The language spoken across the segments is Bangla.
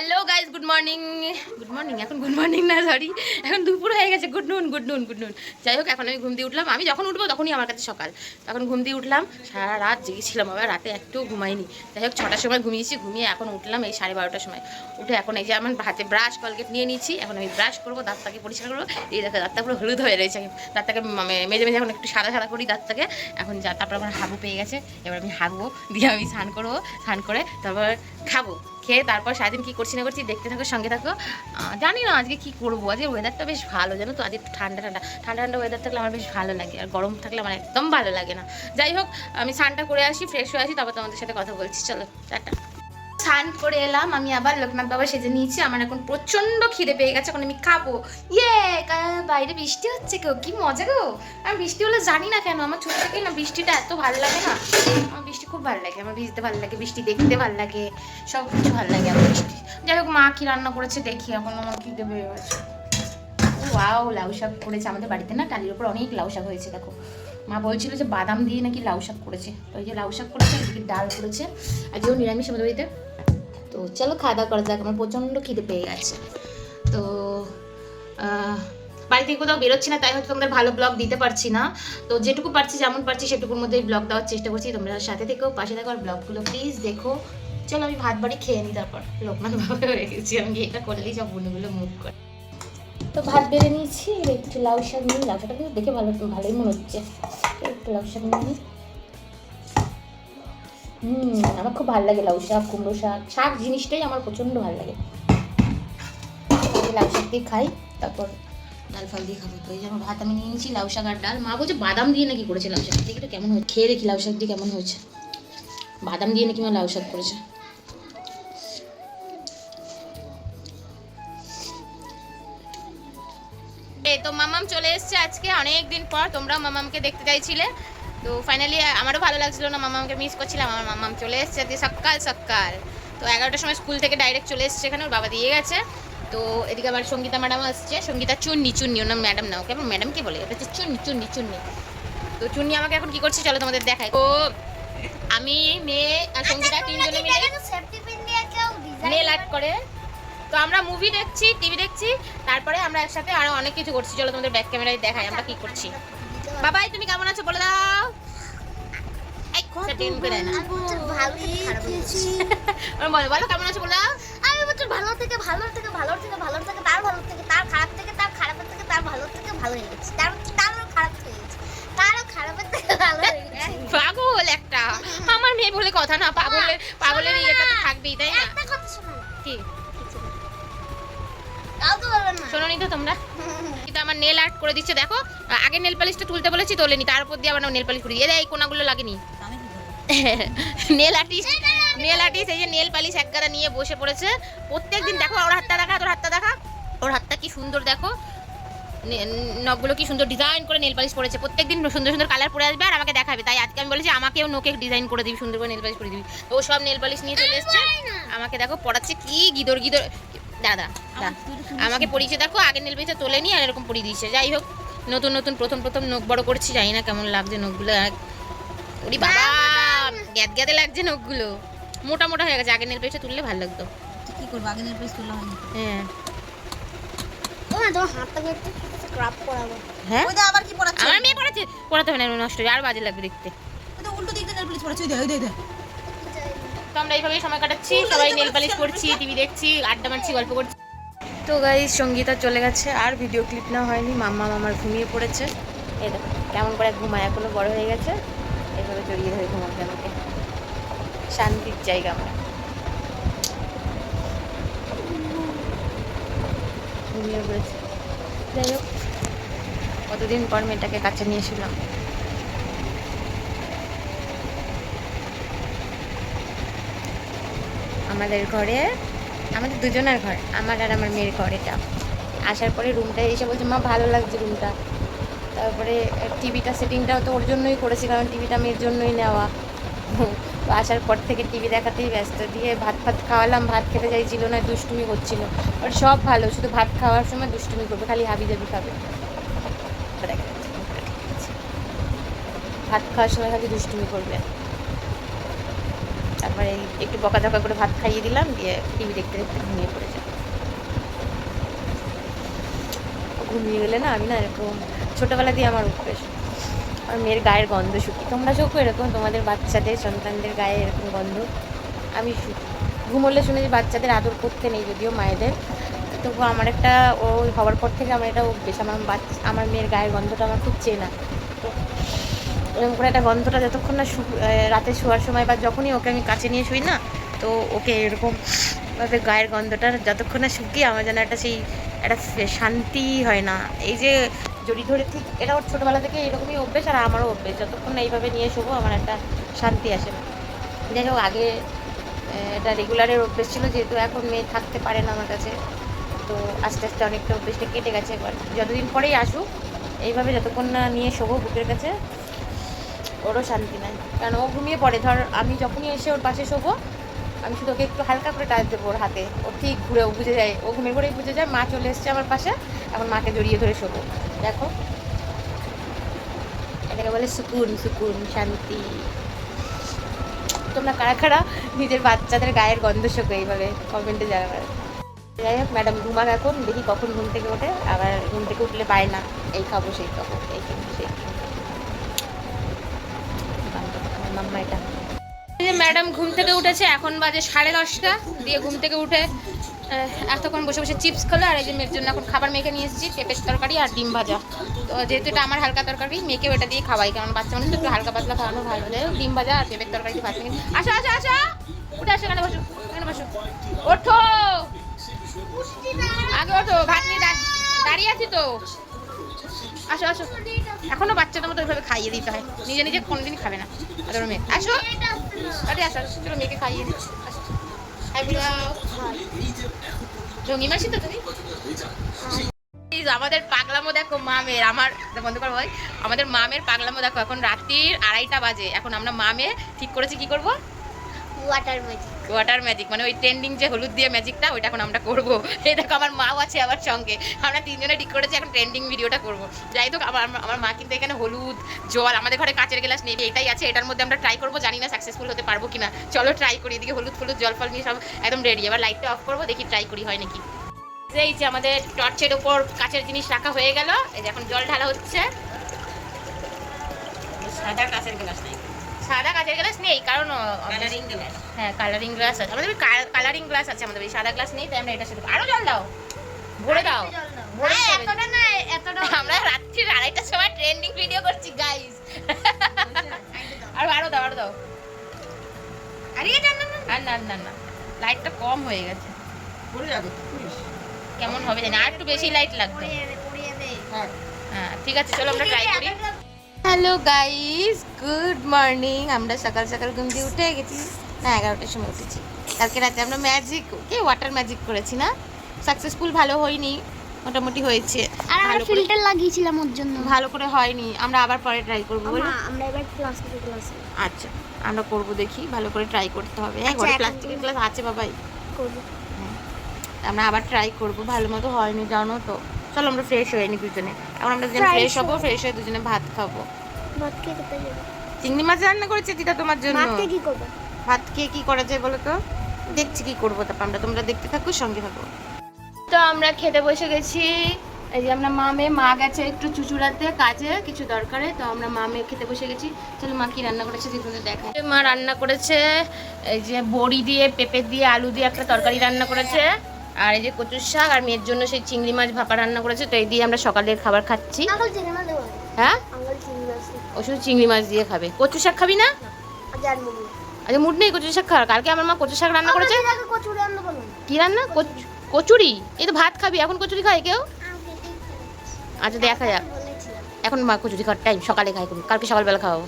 Hello guys good morning good morning এখন গুড মর্নিং না সরি এখন দুপুর হয়ে গেছে গুড নুন গুড নুন গুড নুন যাই হোক, এখন আমি ঘুম দিয়ে উঠলাম। আমি যখন উঠবো তখনই আমার কাছে সকাল। তখন ঘুম দিয়ে উঠলাম, সারা রাত জেগেছিলাম আবার, রাতে একটু ঘুমাইনি। যাই হোক, ছটার সময় ঘুমিয়েছি, ঘুমিয়ে এখন উঠলাম এই সাড়ে বারোটার সময়। উঠে এখন এই যে আমার হাতে ব্রাশ কলগেট নিয়ে নিয়েছি। এখন আমি ব্রাশ করব, দাঁতটাকে পরিষ্কার করব। এই দেখো, দাঁতটা পুরো হলুদ হয়ে রয়েছে। দাঁতটাকে মে- মেজে মেজে এখন একটু সাদা সাদা করি দাঁতটাকে। এখন যা, তারপর আমার হাগু পেয়ে গেছে। এবার আমি হাগবো দিয়ে আমি স্নান করব, স্নান করে তারপর খাব। খেয়ে তারপর সারাদিন কী করছি না করছি দেখতে থাকো, সঙ্গে থাকো। জানি না আজকে কী করব, আজকে ওয়েদারটা বেশ ভালো, জানো তো? আজকে একটু ঠান্ডা ঠান্ডা। ঠান্ডা ঠান্ডা ওয়েদার থাকলে আমার বেশ ভালো লাগে, আর গরম থাকলে আমার একদম ভালো লাগে না। যাই হোক, আমি স্নানটা করে আসি ফ্রেশ হয়ে আসি, তারপর তোমাদের সাথে কথা বলছি। চলো, টাটা। স্নান করে এলাম, আমি আবার লোকনাথ বাবা সেজে নিয়েছি, আমার এখন প্রচণ্ড খিদে পেয়ে গেছে, এখন আমি খাব। ইয়ে বাইরে বৃষ্টি হচ্ছে কেউ কি মজা গো। আমি বৃষ্টি হলে জানি না কেন, আমার ছোট থেকেই না বৃষ্টিটা এত ভালো লাগে না। আমার বৃষ্টি খুব ভালো লাগে, আমার ভিজতে ভালো লাগে, বৃষ্টি দেখতে ভালো লাগে, সব কিছু ভালো লাগে আমার বৃষ্টি। যাই হোক, মা কি রান্না করেছে দেখি, এখন আমার খিদে পেয়ে গেছে ওয়াও, লাউ শাক করেছে আমাদের বাড়িতে না, টালির উপর অনেক লাউ শাক হয়েছে, দেখো। মা বলছিল যে বাদাম দিয়ে নাকি লাউ শাক করেছে। তো এই যে লাউ শাক করেছে, এদিকে ডাল করেছে আজকেও নিরামিষ আমাদের বাড়িতে। তো চলো খাওয়া দাওয়া করা যাক, আমার প্রচণ্ড খিদে পেয়ে গেছে। তো বাড়ি থেকে কোথাও বেরোচ্ছি না, তাই হয়তো তোমাদের ভালো ব্লগ দিতে পারছি না। তো যেটুকু পারছি, যেমন পারছি, সেটুকুর মধ্যেই ব্লগ দেওয়ার চেষ্টা করছি। তোমরা সাথে থেকেও পাশে থাকো, আর ব্লগগুলো প্লিজ দেখো। চলো আমি ভাত বাড়ি খেয়ে নিই তারপর। লোকনাথ ভাবে হয়ে আমি এটা করলেই সব বুনুগুলো মুখ করে। তো ভাত বেড়ে নিয়েছি একটু লাউ শাক নিই লাউ শাকটা কিন্তু দেখে ভালো, ভালোই মনে হচ্ছে। একটু লাউ শাক নিয়ে হুম, আমার খুব ভালো লাগে লাউ শাক, কুমড়ো শাক শাক জিনিসটাই আমার প্রচণ্ড ভালো লাগে। লাউ শাক দিয়ে খাই, তারপর ডাল ফাল দিয়ে খাব। তো এই যে আমার ভাত আমি নিয়ে নিয়েছি, লাউ শাক আর ডাল। মা বলছে বাদাম দিয়ে নাকি করেছে লাউ শাক। দেখি কেমন হয়েছে, খেয়ে দেখি লাউ শাক দিয়ে কেমন হয়েছে। বাদাম দিয়ে নাকি মা লাউ শাক করেছে। এসেছে আজকে অনেক দিন পর তোমরাও মামামকে দেখতে চাইছিলে। তো ফাইনালি আমারও ভালো লাগছিল না মামামকে মিস করছিলাম আমার মামাম চলে এসেছে আজকে সকাল সকাল। তো এগারোটার সময় স্কুল থেকে ডাইরেক্ট চলে এসেছে এখানে ওর বাবা দিয়ে গেছে। তো এদিকে আবার সঙ্গীতা ম্যাডাম আসছে সঙ্গীতা চুন্নি চুন্নি ওর নাম ম্যাডাম না ওকে আমার ম্যাডাম কি বলে? এটা হচ্ছে চুন্নি চুন্নি চুন্নি। তো চুন্নি আমাকে এখন কি করছে চলো তোমাদের দেখায় ও আমি মেয়ে আর সঙ্গীতা তিনজনে মিলে নেল আর্ট করে। তো আমরা মুভি দেখছি টিভি দেখছি তারপরে আমরা একসাথে আরও অনেক কিছু করছি। চলো তোমাদের ব্যাক ক্যামেরায় দেখাই আমরা কি করছি। বাবাই তুমি কেমন আছো? বলে দাও। বলো কেমন আছো? বলে দাও। আমি বলছি ভালো থেকে ভালো থেকে ভালো থেকে ভালো থেকে তার ভালো থেকে তার খারাপ থেকে তার থেকে তার ভালো থেকে ভালো হয়ে গেছে। তার তারও খারাপ হয়ে গেছে। তারও খারাপের থেকে ভালো হয়ে গেছে। পাগল একটা। আমার মেয়ে বলে কথা না পাগলের পাগলের ইয়েটা তো থাকবেই তাই না? একটা কথা শোনো কি? শোনোনি তো তোমরা। কিন্তু আমার নেল আর্ট করে দিচ্ছে দেখো। আগে নেল পালিশটা তুলতে বলেছি তোলেনি। তার উপর দিয়ে আবার নেল পালিশ করে দিয়ে এই কোনাগুলো লাগেনি। নেল আর্টিস্ট নেল আর্টিস্ট এই যে নেল পালিশ এক গাদা নিয়ে বসে পড়েছে। প্রত্যেকদিন দেখো ওর হাতটা দেখা তোর হাতটা দেখা। ওর হাতটা কি সুন্দর দেখো। নখগুলো কি সুন্দর ডিজাইন করে নেল পালিশ করেছে প্রত্যেকদিন সুন্দর সুন্দর কালার পরে আসবে আর আমাকে দেখাবে। তাই আজকে আমি বলেছি আমাকেও নোকে ডিজাইন করে দিবি সুন্দর করে নেল পালিশ করে দিবি। ও সব নেল পালিশ নিয়ে চলে এসছে। আমাকে দেখো পড়াচ্ছে কি গিদর গিদর। দাদা আমাকে পরিয়েছে দেখো আগের নেল তোলে তোলেনি আর এরকম পরিয়ে দিয়েছে। যাই হোক নতুন নতুন প্রথম প্রথম নখ বড় করছি জানি না কেমন লাগছে নখগুলো। ওরি বাবা গ্যাদ গ্যাদে লাগছে নখগুলো। মোটা মোটা হয়ে গেছে আগের নেল তুললে ভালো লাগতো। কি করব নেল তুললো হয়নি হ্যাঁ। ও না তোমার হাতটাকে একটু স্ক্রাব করাবো। হ্যাঁ? ওই দা আবার কি পড়াচ্ছে? আমার মেয়ে পড়াচ্ছে পড়াতে হবে না নষ্ট আর বাজে লাগবে দেখতে। উল্টো দিক নেল পড়াচ্ছে তো আমরা এইভাবেই সময় কাটাচ্ছি। সবাই নেল পালিশ করছি টিভি দেখছি, আড্ডা মারছি, গল্প করছি। তো গাইজ সঙ্গীতা চলে গেছে। আর ভিডিও ক্লিপ না হয়নি। মাম্মা মামার ঘুমিয়ে পড়েছে। এই কেমন করে ঘুমায় এখনও বড় হয়ে গেছে। এইভাবে জড়িয়ে ধরে ঘুমাবে আমাকে শান্তির জায়গা আমার। ঘুমিয়ে পড়েছে। যাই হোক, কতদিন পর মেয়েটাকে কাছে নিয়ে আমাদের ঘরে, আমাদের দুজনের ঘর, আমার আর আমার মেয়ের ঘর এটা। আসার পরে রুমটা এসে বলছে, মা, ভালো লাগছে রুমটা তারপরে টিভিটা সেটিংটাও তো ওর জন্যই করেছি, কারণ টিভিটা মেয়ের জন্যই নেওয়া। তো আসার পর থেকে টিভি দেখাতেই ব্যস্ত, দিয়ে ভাত ফাত খাওয়ালাম, ভাত খেতে চাইছিল না, দুষ্টুমি করছিল। ওর সব ভালো, শুধু ভাত খাওয়ার সময় দুষ্টুমি করবে, খালি হাবি জাবি খাবে। ভাত খাওয়ার সময় খালি দুষ্টুমি করবে। তারপরে একটু বকাঝকা করে ভাত খাইয়ে দিলাম, দিয়ে টিভি দেখতে দেখতে ঘুমিয়ে পড়েছে। ঘুমিয়ে গেলে না আমি না এরকম ছোটোবেলা দিয়ে আমার অভ্যেস। আমার মেয়ের গায়ের গন্ধ শুকি। তোমরা শোকো এরকম, তোমাদের বাচ্চাদের, সন্তানদের গায়ে এরকম গন্ধ? আমি শুকি ঘুমোলে শুনেছি বাচ্চাদের আদর করতে নেই যদিও মায়েদের। তবু আমার একটা ও হওয়ার পর থেকে আমার এটা অভ্যেস। আমার বাচ্চা আমার মেয়ের গায়ের গন্ধটা আমার খুব চেনা। এরকম করে একটা গন্ধটা যতক্ষণ না রাতে শোয়ার সময় বা যখনই ওকে আমি কাছে নিয়ে শুই না, তো ওকে এরকম ভাবে গায়ের গন্ধটা যতক্ষণ না শুকিয়ে আমার যেন একটা সেই একটা শান্তি হয় না। এই যে জড়ি ধরে ঠিক এটা ওর ছোটোবেলা থেকে এরকমই অভ্যেস আর আমারও অভ্যেস। যতক্ষণ না এইভাবে নিয়ে শোবো আমার একটা শান্তি আসে না। যাই হোক, আগে এটা রেগুলারের অভ্যেস ছিল, যেহেতু এখন মেয়ে থাকতে পারে না আমার কাছে, তো আস্তে আস্তে অনেকটা অভ্যেসটা কেটে গেছে এবার যতদিন পরেই আসুক, এইভাবে যতক্ষণ না নিয়ে শোবো বুকের কাছে ওরও শান্তি নাই। কারণ ও ঘুমিয়ে পড়ে। ধর, আমি যখনই এসে ওর পাশে শোবো, আমি শুধু ওকে একটু হালকা করে টাচ দেবো ওর হাতে। ও ঠিক ঘুরে, ও বুঝে যায়, ও ঘুমিয়ে পড়েই বুঝে যায়, মা চলে এসছে আমার পাশে, এখন মাকে জড়িয়ে ধরে শোবো। দেখো। এটাকে বলে সুকুন সুকুন, শান্তি। তোমরা কারা কারা নিজের বাচ্চাদের গায়ের গন্ধ শোকো এইভাবে? কমেন্টে জানাবে। যাই হোক ম্যাডাম ঘুমাক এখন, দেখি কখন ঘুম থেকে ওঠে। আবার ঘুম থেকে উঠলে পায় না। এই খাব, সেই খাব, এই কিনবো সেই কিনবো। আমার ম্যাডাম ঘুম থেকে উঠেছে এখন বাজে সাড়ে দশটা। দিয়ে ঘুম থেকে উঠে এতক্ষণ বসে বসে চিপস খেলো আর এই যে মেয়ের জন্য এখন খাবার মেখে নিয়ে এসেছি পেঁপের তরকারি আর ডিম ভাজা। তো যেহেতু এটা আমার হালকা তরকারি মেয়েকেও এটা দিয়ে খাওয়াই কারণ বাচ্চা মানুষ একটু হালকা পাতলা খাওয়ানো ভালো। হোক, ডিম ভাজা আর পেঁপের তরকারি ভাত মেখে আসো আসো আসো! উঠে আসো এখানে বসো এখানে বসো। ওঠো! আগে ওঠো ভাত নিয়ে দাঁড়িয়ে আছি তো। আসো আসো। এখনও বাচ্চাদের মতো ওইভাবে খাইয়ে দিতে হয়। নিজে নিজে কোনোদিনই খাবে না। ওদের মেয়ে। আসো। আরে আসো চলো মেয়েকে খাইয়ে আসো। হাই জঙ্গি মাসি তো তুমি? আমাদের পাগলামো দেখো মামের। আমার, বন্ধ করো ভাই। আমাদের মামের পাগলামো দেখো, এখন রাত্রির আড়াইটা বাজে। এখন আমরা মামে ঠিক করেছি কি করব? ওয়াটার ম্যাজিক ওয়াটার ম্যাজিক মানে ওই ট্রেন্ডিং যে হলুদ দিয়ে ম্যাজিকটা ওইটা এখন আমরা করব। এই দেখো, আমার মাও আছে আমার সঙ্গে। আমরা তিনজনে ঠিক করেছি, এখন ট্রেন্ডিং ভিডিওটা করব। যাই হোক, আমার, আমার- মা কিন্তু এখানে হলুদ, জল, আমাদের ঘরে কাঁচের গ্লাস নেবে এটাই আছে, এটার মধ্যে আমরা ট্রাই করব, জানি না সাকসেসফুল হতে পারব কিনা। চলো ট্রাই করি, এদিকে হলুদ ফলুদ, জল ফল নিয়ে সব একদম রেডি এবার লাইটটা অফ করব, দেখি ট্রাই করি হয় নাকি। এই যে আমাদের টর্চের ওপর কাঁচের জিনিস রাখা হয়ে গেল, এই যে এখন জল ঢালা হচ্ছে। সাদা কাঁচের গ্লাস নাই। সাদা কাঁচের গ্লাস নেই কারণ কালারিং গ্লাস হ্যাঁ কালারিং গ্লাস আছে। আমাদের কালারিং গ্লাস আছে আমাদের সাদা গ্লাস নেই তাই আমরা এটা সাথে আরও জল দাও ভরে দাও ভরে এতটা না এতটা আমরা রাত্রির আড়াইটার সময় ট্রেন্ডিং ভিডিও করছি গাইস আরও আরও দাও আরও দাও। আরে এটা না না না। না না লাইটটা কম হয়ে গেছে। পড়ে যাবে কেমন হবে জানি আর একটু বেশি লাইট লাগবে। হ্যাঁ। হ্যাঁ ঠিক আছে চলো আমরা ট্রাই করি। হ্যালো গাইস গুড মর্নিং আমরা সকাল সকাল ঘুম দিয়ে উঠে গেছি। না এগারোটার সময় উঠেছি। কালকে রাতে আমরা ম্যাজিক কি ওয়াটার ম্যাজিক করেছি না? সাকসেসফুল ভালো হয়নি মোটামুটি হয়েছে। আর আমরা ফিল্টার লাগিয়েছিলাম ওর জন্য। ভালো করে হয়নি। আমরা আবার পরে ট্রাই করব বলো? আমরা এবার ক্লাস থেকে ক্লাসে আচ্ছা আমরা করব দেখি। ভালো করে ট্রাই করতে হবে। হ্যাঁ আচ্ছা, ঘরে প্লাস্টিকের গ্লাস আছে বাবাই। করব। আমরা আবার ট্রাই করব। ভালো মতো হয়নি জানো তো। চলো আমরা ফ্রেশ হয়ে নি দুজনে। এখন আমরা দুজনে ফ্রেশ হব। ফ্রেশ হয়ে দুজনে ভাত খাব। ভাত খেয়ে কোথায় যাবে। চিংড়ি মাছ রান্না করেছে দিদা তোমার জন্য? ভাত খেয়ে কি করবে? ভাত খেয়ে কি করা যায় বলো তো? দেখছি কি করব তারপর আমরা। তোমরা দেখতে থাকো সঙ্গে থাকো। তো আমরা খেতে বসে গেছি। এই যে আমরা মামে মা গেছে একটু চুচুড়াতে কাজে কিছু দরকারে। তো আমরা মামে খেতে বসে গেছি। চলো মা কি রান্না করেছে দিদিদের দেখায় মা রান্না করেছে। এই যে বড়ি দিয়ে পেঁপে দিয়ে আলু দিয়ে একটা তরকারি রান্না করেছে। আর এই যে কচুর শাক আর মেয়ের জন্য সেই চিংড়ি মাছ ভাপা রান্না করেছে তো এই দিয়ে আমরা সকালের খাবার খাচ্ছি। হ্যাঁ? ও শুধু চিংড়ি মাছ দিয়ে খাবে। কচু শাক খাবি না? আচ্ছা মুড নেই কচু শাক খাওয়ার। কালকে আমার মা কচু শাক রান্না করেছে। কি রান্না? কচ- কচুরি? এই তো ভাত খাবি। এখন কচুরি খায় কেউ। আচ্ছা দেখা যাক। এখন মা কচুরি খাওয়ার টাইম সকালে খাই কালকে সকালবেলা খাওয়াবো।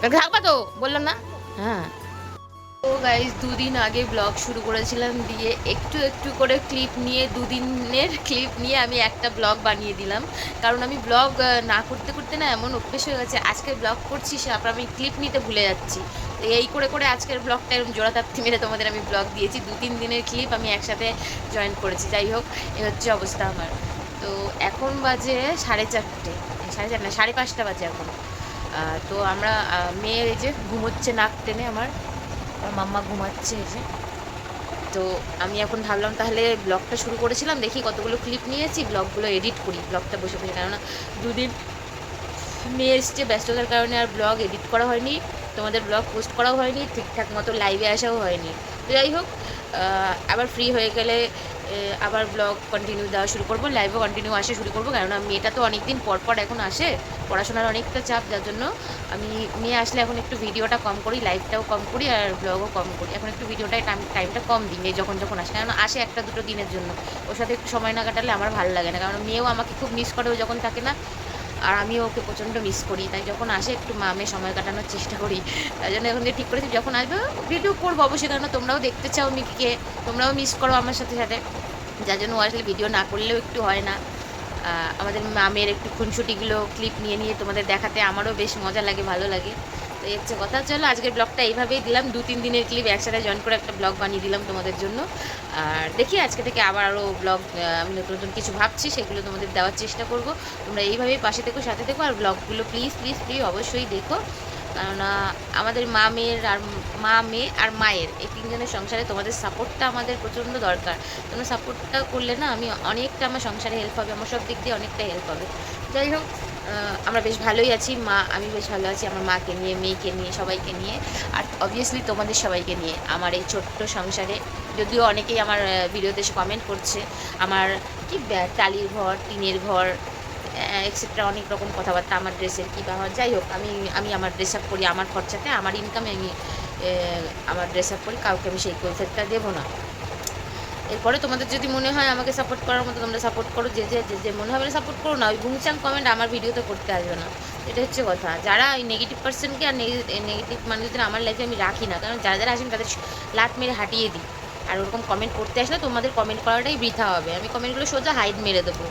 কালকে থাকবা তো? বললাম না? হ্যাঁ। গাইজ দুদিন আগে ব্লগ শুরু করেছিলাম, দিয়ে একটু একটু করে ক্লিপ নিয়ে, দুদিনের ক্লিপ নিয়ে আমি একটা ব্লগ বানিয়ে দিলাম। কারণ আমি ব্লগ না করতে করতে না এমন অভ্যেস হয়ে গেছে, আজকে ব্লগ করছি তারপর আমি ক্লিপ নিতে ভুলে যাচ্ছি। তো এই করে করে আজকের ব্লগটা এরকম জোড়া তাপ্তি মেরে তোমাদের আমি ব্লগ দিয়েছি। দু তিন দিনের ক্লিপ আমি একসাথে জয়েন করেছি। যাই হোক, এ হচ্ছে অবস্থা আমার। তো এখন বাজে সাড়ে চারটে সাড়ে চারটে না, সাড়ে পাঁচটা বাজে এখন। তো আমরা মেয়ে এই যে ঘুমোচ্ছে নাক টেনে আমার। আমার মাম্মা ঘুমাচ্ছে এসে তো আমি এখন ভাবলাম তাহলে ব্লগটা শুরু করেছিলাম, দেখি কতগুলো ক্লিপ নিয়েছি, ব্লগগুলো এডিট করি, ব্লগটা বসে বসে। কেননা দুদিন মেয়ে এসছে ব্যস্ততার কারণে আর ব্লগ এডিট করা হয়নি, তোমাদের ব্লগ পোস্ট করাও হয়নি, ঠিকঠাক মতো লাইভে আসাও হয়নি। তো যাই হোক আবার ফ্রি হয়ে গেলে আবার ব্লগ কন্টিনিউ দেওয়া শুরু করব লাইভও কন্টিনিউ আসে শুরু করব, কেননা মেয়েটা তো অনেকদিন পরপর পর পর এখন আসে, পড়াশোনার অনেকটা চাপ, যার জন্য আমি, মেয়ে আসলে এখন একটু ভিডিওটা কম করি লাইভটাও কম করি আর ব্লগও কম করি। এখন একটু ভিডিওটাই টাইম টাইমটা কম দিই মেয়ে যখন যখন আসে কেন আসে একটা দুটো দিনের জন্য। ওর সাথে একটু সময় না কাটালে আমার ভালো লাগে না কারণ মেয়েও আমাকে খুব মিস করে, ও যখন থাকে না আর আমিও ওকে প্রচণ্ড মিস করি। তাই যখন আসে একটু মামে সময় কাটানোর চেষ্টা করি, তাই জন্য এখন ঠিক করেছি, যখন আসবে ভিডিও করব অবশ্যই কারণ তোমরাও দেখতে চাও মিকিকে, তোমরাও মিস করো আমার সাথে সাথে। যার জন্য ও আসলে ভিডিও না করলেও একটু হয় না। আমাদের মামের একটু খুনসুটিগুলো ক্লিপ নিয়ে নিয়ে তোমাদের দেখাতে আমারও বেশ মজা লাগে, ভালো লাগে। তো এই হচ্ছে কথা। চলো, আজকের ব্লগটা এইভাবেই দিলাম। দু, তিন দিনের ক্লিপ একসাথে জয়েন করে একটা ব্লগ বানিয়ে দিলাম তোমাদের জন্য। আর দেখি, আজকে থেকে আবার আরও ব্লগ আমি নতুন নতুন কিছু ভাবছি, সেগুলো তোমাদের দেওয়ার চেষ্টা করব। তোমরা এইভাবেই পাশে থেকো, সাথে থেকো, আর ব্লগগুলো প্লিজ প্লিজ প্লিজ অবশ্যই দেখো। কেননা আমাদের মা, মেয়ের আর মা, মেয়ে আর মায়ের এই তিনজনের সংসারে তোমাদের সাপোর্টটা আমাদের প্রচণ্ড দরকার। তোমরা সাপোর্টটা করলে না, আমি অনেকটা আমার সংসারে হেল্প হবে, আমার সব দিক দিয়ে অনেকটা হেল্প হবে। যাই হোক আমরা বেশ ভালোই আছি। মা, আমি বেশ ভালো আছি। আমার মাকে নিয়ে, মেয়েকে নিয়ে, সবাইকে নিয়ে। আর অবভিয়াসলি তোমাদের সবাইকে নিয়ে আমার এই ছোট্ট সংসারে। যদিও অনেকেই আমার ভিডিওতে এসে কমেন্ট করছে। আমার কি টালির ঘর, টিনের ঘর এক্সেট্রা অনেক রকম কথাবার্তা আমার ড্রেসের কী ব্যবহার যাই হোক, আমি আমি আমার ড্রেস আপ করি, আমার খরচাতে, আমার ইনকামে আমি আমার ড্রেস আপ করি, কাউকে আমি সেই কৈফেতটা দেবো না। এরপরে তোমাদের যদি মনে হয় আমাকে সাপোর্ট করার মতো তোমরা সাপোর্ট করো, যে যে যে- যে মনে হবে সাপোর্ট করো না, ওই বুংচাং কমেন্ট আমার ভিডিওতে করতে আসবে না। এটা হচ্ছে কথা। যারা ওই নেগেটিভ পার্সনকে আর নেগেটিভ মানুষদের আমার লাইফে আমি রাখি না, কারণ যারা যারা আসেন তাদের লাত মেরে হাঁটিয়ে দিই। আর ওরকম কমেন্ট করতে আসলে তোমাদের কমেন্ট করাটাই বৃথা হবে। আমি কমেন্টগুলো সোজা হাইড মেরে দেবো।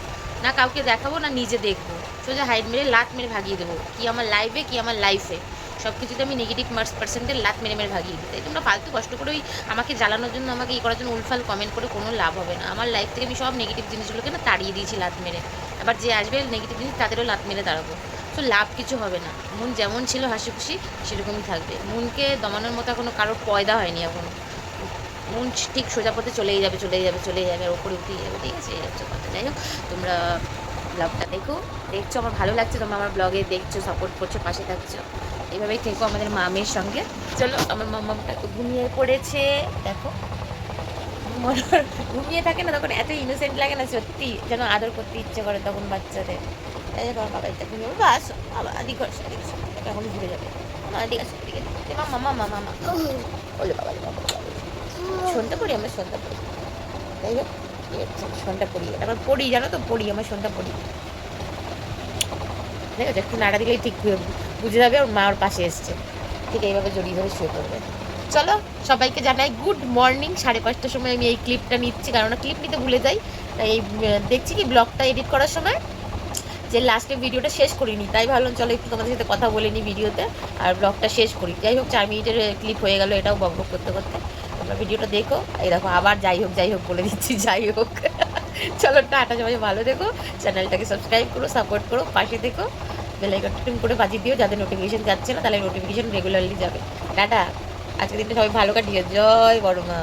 না কাউকে দেখাবো, না নিজে দেখব। সোজা হাইড মেরে লাত মেরে ভাগিয়ে দেবো। কি আমার লাইফে কি আমার লাইফে সব কিছুতে আমি নেগেটিভ মার্কস পার্সেন্টের লাত মেরে মেরে ভাগিয়ে দিই। তাই তোমরা ফালতু কষ্ট করে ওই আমাকে জ্বালানোর জন্য আমাকে ই করার জন্য উলফাল কমেন্ট করে কোনো লাভ হবে না। আমার লাইফ থেকে আমি সব নেগেটিভ জিনিসগুলোকে না তাড়িয়ে দিয়েছি লাত মেরে। আবার যে আসবে নেগেটিভ জিনিস, তাদেরও লাত মেরে দাঁড়াবো। তো লাভ কিছু হবে না। মন যেমন ছিল হাসি খুশি, সেরকমই থাকবে। মনকে দমানোর মতো কোনো কারোর পয়দা হয়নি এখন। মন ঠিক সোজা পথে চলেই যাবে চলেই যাবে চলেই যাবে, আর ওপরে উঠেই যাবে। ঠিক আছে? এই হচ্ছে কথা। যাই হোক, তোমরা ব্লগটা দেখো। দেখছ? আমার ভালো লাগছে। তোমরা আমার ব্লগে দেখছ সাপোর্ট করছ, পাশে থাকছো। এইভাবেই থেকো আমাদের মামের সঙ্গে। চলো আমার মামাটা তো ঘুমিয়ে পড়েছে। দেখো ঘুমিয়ে থাকে না তখন এত ইনোসেন্ট লাগে না সত্যি যেন আদর করতে ইচ্ছে করে তখন বাচ্চাদের। তাই যখন বাবা একটা ঘুমিয়ে পড়বে, বাস বাবা আদি ঘর সাদি এখন ঘুরে যাবে। মামা আদি আছে এদিকে মামা মামা মামা ওলে বাবা বাবা সন্ধ্যা পড়ি আমরা সন্ধ্যা পড়ি। তাই হোক সন্ধ্যা পড়ি। আবার পড়ি জানো তো পড়ি আমার সন্ধ্যা পড়ি। ঠিক আছে একটু নাড়া দিলেই ঠিক হয়ে বুঝে যাবে ওর মা ওর পাশে এসছে। ঠিক এইভাবে জড়িয়ে ধরে শুয়ে পড়বে। চলো, সবাইকে জানাই গুড মর্নিং সাড়ে পাঁচটার সময় আমি এই ক্লিপটা নিচ্ছি, কারণ ক্লিপ নিতে ভুলে যাই। এই দেখছি কি ব্লগটা এডিট করার সময় যে লাস্টে ভিডিওটা শেষ করিনি। তাই ভাবলাম চলো একটু তোমাদের সাথে কথা বলে নিই ভিডিওতে, আর ব্লগটা শেষ করি। যাই হোক, চার মিনিটের ক্লিপ হয়ে গেল এটাও বক বক করতে করতে। তোমরা ভিডিওটা দেখো। এই দেখো, আবার যাই হোক যাই হোক বলে দিচ্ছি, যাই হোক। চলো, টাটা সবাই, ভালো দেখো চ্যানেলটাকে সাবস্ক্রাইব করো সাপোর্ট করো, পাশে দেখো বেলাইকনটা টুম করে বাজিয়ে দিও যাদের নোটিফিকেশন যাচ্ছে না, তাহলে নোটিফিকেশন রেগুলারলি যাবে। টাটা। আজকের দিনটা সবাই ভালো কাটিয়ে জয় বড় মা